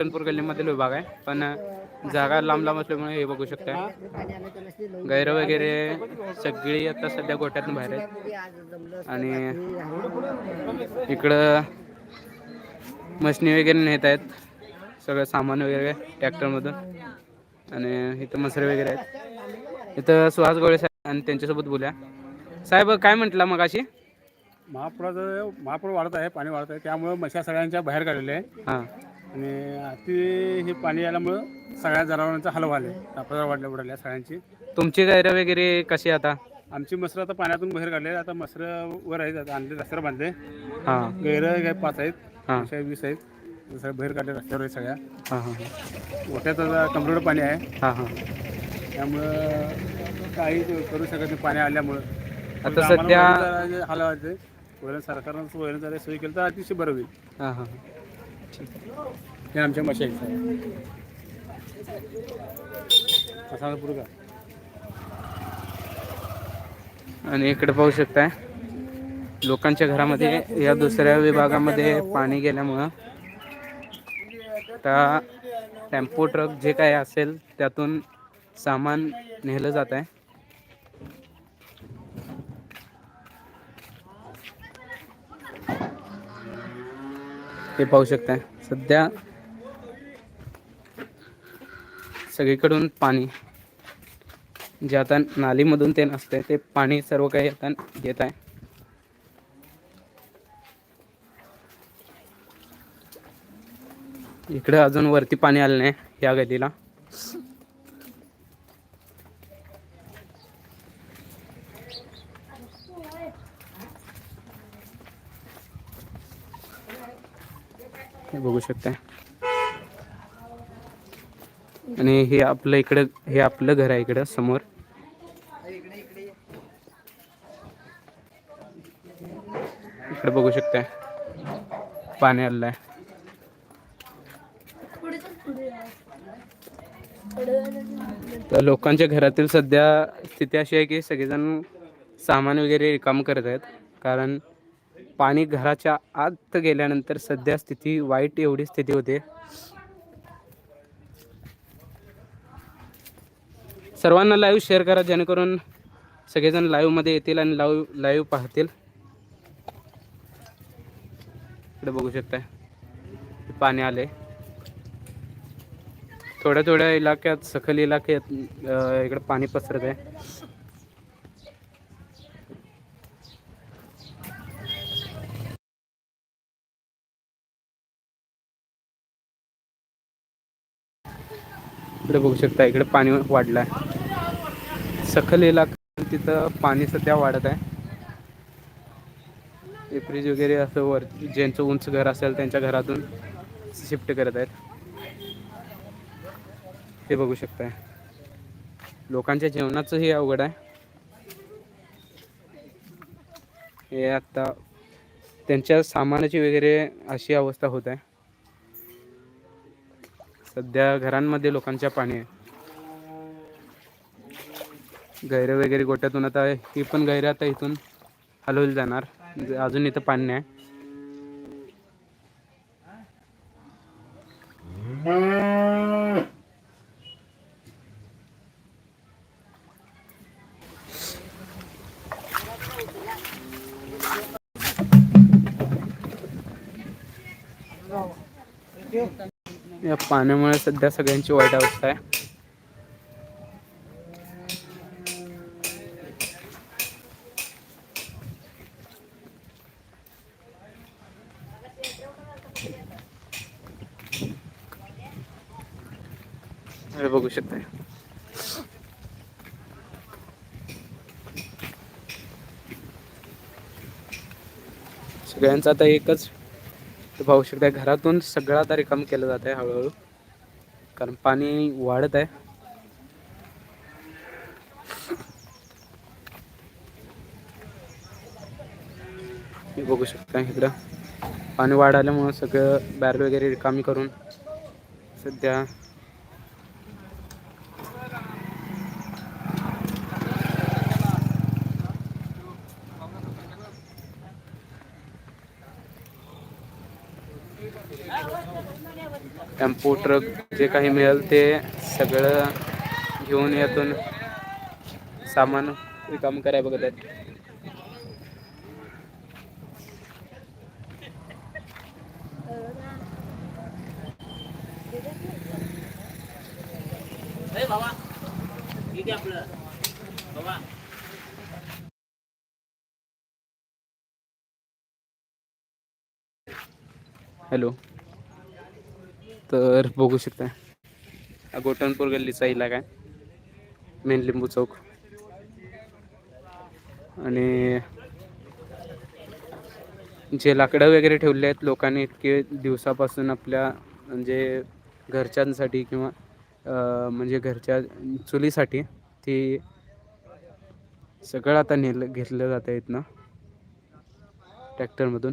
चनपूर गल्लीमधील विभाग आहे. पण जागा लांब लांब असल्यामुळे हे बघू शकता गैर वगैरे सगळी आता सध्या गोट्यातून बाहेर आहेत. आणि इकडं मशनी वगैरे नेत आहेत. सगळं सामान वगैरे ट्रॅक्टरमधून. आणि इथं मसरे वगैरे आहेत. इथं सुहास गोळे साहेब आणि त्यांच्यासोबत बोलूया. साहेब काय म्हटलं मग अशी महापुराचं महापूर वाढत आहे पाणी वाढत आहे. त्यामुळं मशा सगळ्यांच्या बाहेर काढलेल्या आहे हां. आणि अति हे पाणी आल्यामुळं सगळ्या जनावरांचा हल व्हायला तापदार वाढल्या उडाल्या सगळ्यांची. तुमची गैर वगैरे कशी आता? आमची मसरं आता पाण्यातून बाहेर काढले. आता मसरं वर आहेत. आता आणले रस्त्यावर बांधले. हां. गैर काय पाच आहेत. हां. वीस आहेत. सगळं बाहेर काढले रस्त्यावर आहेत सगळ्या. हां हां. मोठ्यात आता कमरेवर पाणी आहे. हां हां. त्यामुळं काही करू शकत नाही पाणी आल्यामुळं. आता सध्या हाल व्हायचे वैरण सरकारनं वैरण जरा सोयी केलं तर अतिशय बरं होईल. हां हां. हे आमच्या मशा असा आणि इकडे पाहू शकताय लोकांच्या घरामध्ये या दुसऱ्या विभागामध्ये पाणी गेल्यामुळं आता टेम्पो ट्रक जे काय असेल त्यातून सामान नेलं जात आहे. हे पाहू शकताय. सध्या सगळीकडून पाणी जे आता नालीमधून ते नसते ते पाणी सर्व काही आता येत आहे. इकडे अजून वरती पाणी आलं नाही या गलीला हे बघू शकता आणि हे आपलं इकडं हे आपलं घर आहे इकडं समोर. इकडे बघू शकताय. पाणी आलेलं आहे तर लोकांच्या घरातील सध्या स्थिती अशी आहे की सगळेजण सामान वगैरे काम करत आहेत. कारण पाणी घराच्या आत गेल्यानंतर सध्या स्थिती वाईट एवढी स्थिती होते. सर्वांना लाईव्ह शेअर करा जेणेकरून सगळेजण लाईव्हमध्ये येतील आणि लाईव्ह लाईव्ह पाहतील. इकडे बघू शकताय. पाणी आले थोड्या थोड्या इलाक्यात सखल इलाक्यात इकडे पाणी पसरत आहे इकडे बघू शकता इकडे पाणी वाढलं आहे सखल इलाका तिथं पाणी सध्या वाढत आहे. फ्रीज वगैरे असं वर ज्यांचं उंच घर असेल त्यांच्या घरातून शिफ्ट करत आहेत. हे बघू शकताय. लोकांच्या जेवणाचंही अवघड आहे. हे आता त्यांच्या सामानाची वगैरे अशी अवस्था होत आहे. सध्या घरांमध्ये लोकांच्या पाणी आहे. गैरे वगैरे गोट्यातून आता ही पण गैरे आता इथून हलवली जाणार. अजून इथं पाणी नाही. या पाण्यामुळे सध्या सगळ्यांची वाईट अवस्था आहे. बघू शकता. सगळ्यांचं आता एकच तर पाहू शकता घरातून सगळं आता रिकाम केलं जात आहे हळूहळू. कारण पाणी वाढत आहे. मी बघू शकता इकडं. पाणी वाढ आल्यामुळं सगळं बॅरल वगैरे रिकामी करून सध्या टेम्पो ट्रक जे काही मिळेल ते सगळं घेऊन यातून सामान काम कराय बघत आहेत. हॅलो. तर बघू शकता. हा गल्लीचा इलाका आहे. मेन लिंबू चौक. आणि जे लाकडं वगैरे ठेवले आहेत लोकांनी इतके दिवसापासून आपल्या म्हणजे घरच्यांसाठी किंवा म्हणजे घरच्या चुलीसाठी ती सगळं आता नेलं घेतलं जातं इथनं ट्रॅक्टरमधून.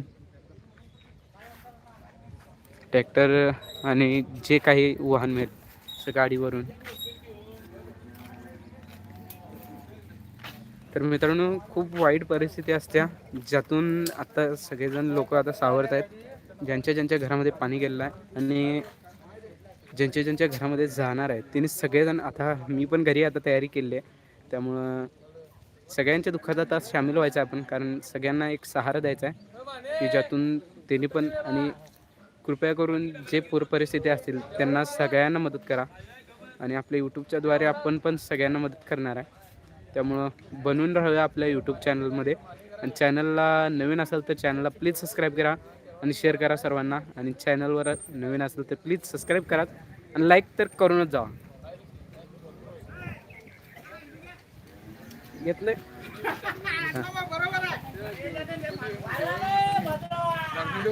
ट्रॅक्टर आणि जे काही वाहन मिळेल असं गाडीवरून. तर मित्रांनो खूप वाईट परिस्थिती असते ज्यातून आता सगळेजण लोक आता सावरत आहेत. ज्यांच्या ज्यांच्या घरामध्ये पाणी गेलेलं आहे आणि ज्यांच्या ज्यांच्या घरामध्ये जाणार आहेत त्यांनी सगळेजण आता मी पण घरी आता तयारी केली आहे. त्यामुळं सगळ्यांच्या दुःखात आता सामील व्हायचं आपण कारण सगळ्यांना एक सहारा द्यायचा आहे की ज्यातून त्यांनी पण आणि कृपया करून जे पूर परिस्थिती असतील त्यांना सगळ्यांना मदत करा. आणि आपल्या यूट्यूबच्याद्वारे आपण पण सगळ्यांना मदत करणार आहे. त्यामुळं बनवून राहूया आपल्या यूट्यूब चॅनलमध्ये आणि चॅनलला नवीन असेल तर चॅनलला प्लीज सबस्क्राईब करा आणि शेअर करा सर्वांना. आणि चॅनलवर नवीन असेल तर प्लीज सबस्क्राईब करा आणि लाईक तर करूनच जावा. घेतलं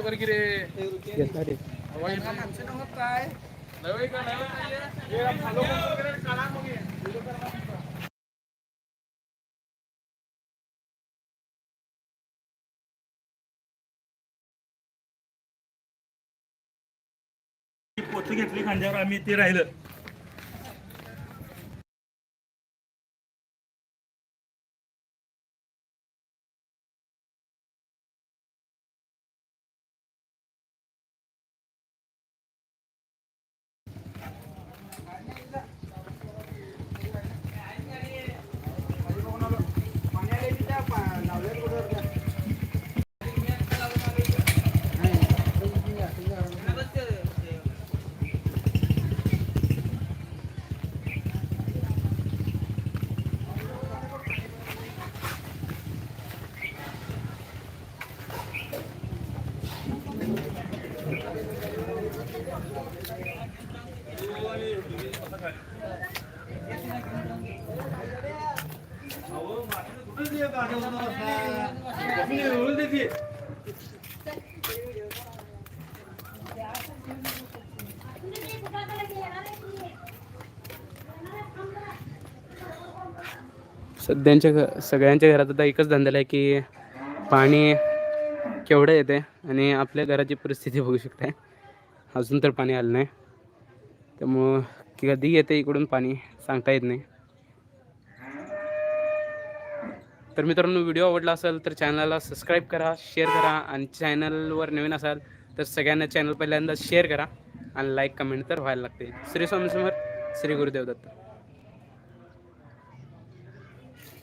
घेतलंय की रे ती पोत घेतली खांद्यावर आम्ही ते राहिलं. सध्यांच्या घ सगळ्यांच्या घरात आता एकच धंदा आहे की पाणी केवढं येते आणि आपल्या घराची परिस्थिती बघू शकताय. अजून तर पाणी आलं नाही. त्यामुळं की कधी येते इकडून पाणी सांगता येत नाही. तर मित्रांनो व्हिडिओ आवडला असेल तर चॅनलला सबस्क्राईब करा शेअर करा आणि चॅनलवर नवीन असाल तर सगळ्यांना चॅनल पहिल्यांदा शेअर करा आणि लाईक कमेंट तर व्हायला लागते. श्री स्वामी समोर श्री गुरुदेव दत्त.